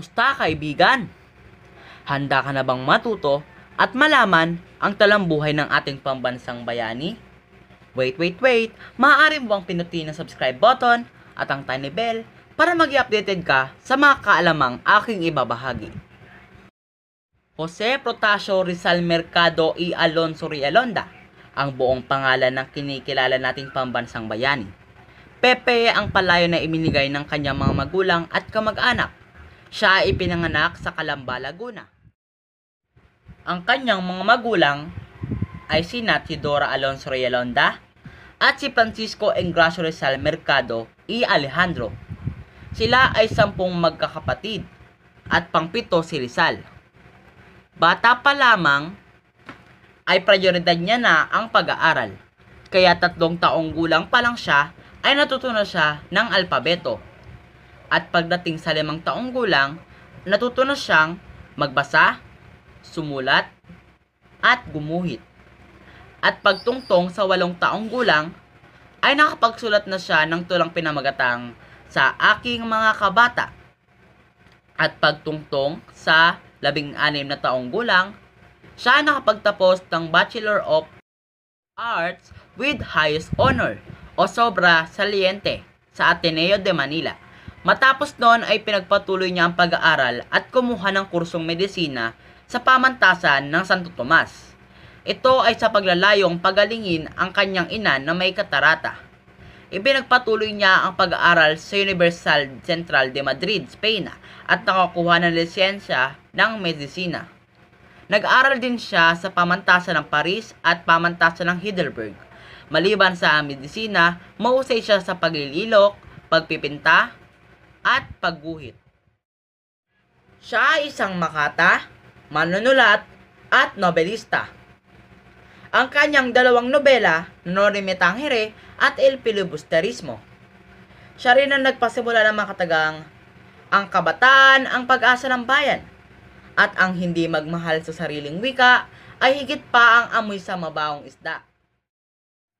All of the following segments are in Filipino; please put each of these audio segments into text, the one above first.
Kamusta kaibigan? Handa ka na bang matuto at malaman ang talambuhay ng ating pambansang bayani? Wait, wait, wait! Maaari mo bang pinutin ang subscribe button at ang tiny bell para mag updated ka sa mga kaalamang aking ibabahagi. Jose Protasio Rizal Mercado y Alonso Rialonda ang buong pangalan ng kinikilala nating pambansang bayani. Pepe ang palayo na iminigay ng kanyang mga magulang at kamag-anak. Siya ay ipinanganak sa Calamba, Laguna. Ang kanyang mga magulang ay si Natidora Alonso Rialonda at si Francisco Engracio Rizal Mercado y Alejandro. Sila ay sampung magkakapatid at pangpito si Rizal. Bata pa lamang ay prioridad niya na ang pag-aaral. Kaya tatlong taong gulang pa lang siya ay natutunan siya ng alpabeto. At pagdating sa limang taong gulang, natutunan siyang magbasa, sumulat, at gumuhit. At pagtungtong sa walong taong gulang, ay nakapagsulat na siya ng tulang pinamagatang sa aking mga kabata. At pagtungtong sa labing anim na taong gulang, siya ay nakapagtapos ng Bachelor of Arts with highest honor o sobra saliente sa Ateneo de Manila. Matapos noon ay pinagpatuloy niya ang pag-aaral at kumuha ng kursong medisina sa pamantasan ng Santo Tomas. Ito ay sa paglalayong pagalingin ang kanyang ina na may katarata. Ipinagpatuloy niya ang pag-aaral sa Universal Central de Madrid, Spain at nakakuha ng lisensya ng medisina. Nag-aral din siya sa pamantasan ng Paris at pamantasan ng Heidelberg. Maliban sa medisina, mahusay siya sa paglililok, pagpipinta, at pagguhit. Siya ay isang makata, manunulat, at nobelista. Ang kanyang dalawang nobela, Norime Tangere at El Filibusterismo. Siya rin ang nagpasimula ng mga katagang Ang Kabataan, ang Pag-asa ng Bayan at ang hindi magmahal sa sariling wika ay higit pa ang amoy sa mabawang isda.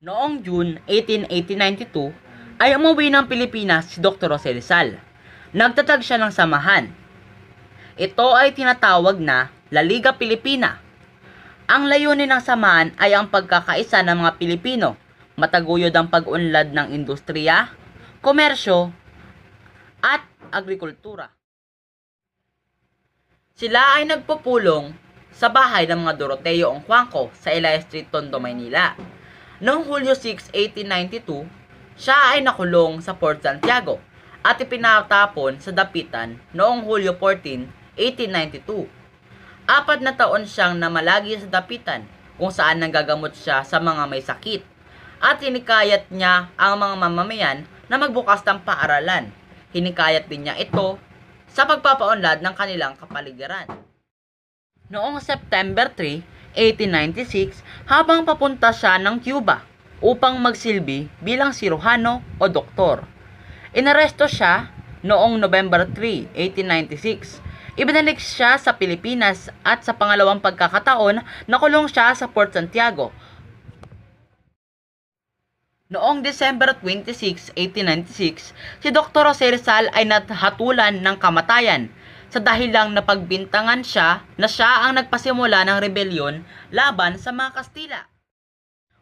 Noong June 18, 1892 ay umuwi ng Pilipinas si Dr. Jose Rizal. Nagtatag siya ng samahan. Ito ay tinatawag na La Liga Pilipina. Ang layunin ng samahan ay ang pagkakaisa ng mga Pilipino, mataguyod ang pag-unlad ng industriya, komersyo, at agrikultura. Sila ay nagpupulong sa bahay ng mga Doroteo Ongjuanco sa Ilaya Street, Tondo, Maynila. Noong Hulyo 6, 1892, siya ay nakulong sa Port Santiago at ipinatapon sa Dapitan noong Hulyo 14, 1892. Apat na taon siyang namalagi sa Dapitan kung saan nanggagamot siya sa mga may sakit at hinikayat niya ang mga mamamayan na magbukas ng paaralan. Hinikayat din niya ito sa pagpapaunlad ng kanilang kapaligiran. Noong September 3, 1896, habang papunta siya ng Cuba upang magsilbi bilang siruhano o doktor. Inaresto siya noong November 3, 1896. Ibinalik siya sa Pilipinas at sa pangalawang pagkakataon nakulong siya sa Port Santiago Noong December 26, 1896, si Dr. Jose Rizal ay nathatulan ng kamatayan sa dahilang napagbintangan siya na siya ang nagpasimula ng rebelyon laban sa mga Kastila.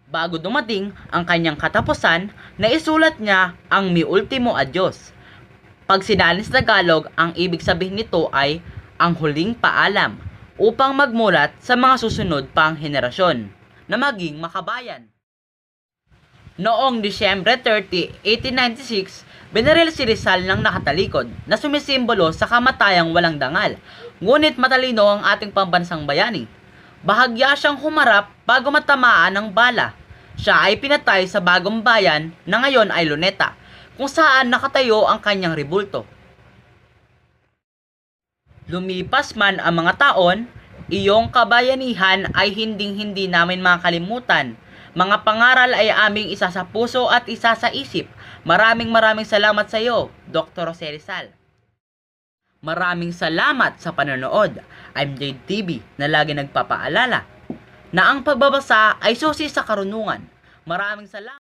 Bago dumating ang kanyang katapusan, naisulat niya ang Mi Ultimo Adios. Pag sinalin sa Tagalog, ang ibig sabihin nito ay ang huling paalam upang magmulat sa mga susunod pang henerasyon na maging makabayan. Noong Disyembre 30, 1896, binaril si Rizal ng nakatalikod na sumisimbolo sa kamatayang walang dangal. Ngunit matalino ang ating pambansang bayani. Bahagya siyang humarap bago matamaan ng bala. Siya ay pinatay sa bagong bayan na ngayon ay Luneta, kung saan nakatayo ang kanyang ribulto. Lumipas man ang mga taon, iyong kabayanihan ay hinding-hindi namin makalimutan. Mga pangaral ay aming isa sa puso at isa sa isip. Maraming maraming salamat sa iyo, Dr. Jose Rizal. Maraming salamat sa panonood. I'm Jade TV na lagi nagpapaalala na ang pagbabasa ay susi sa karunungan. Maraming salamat.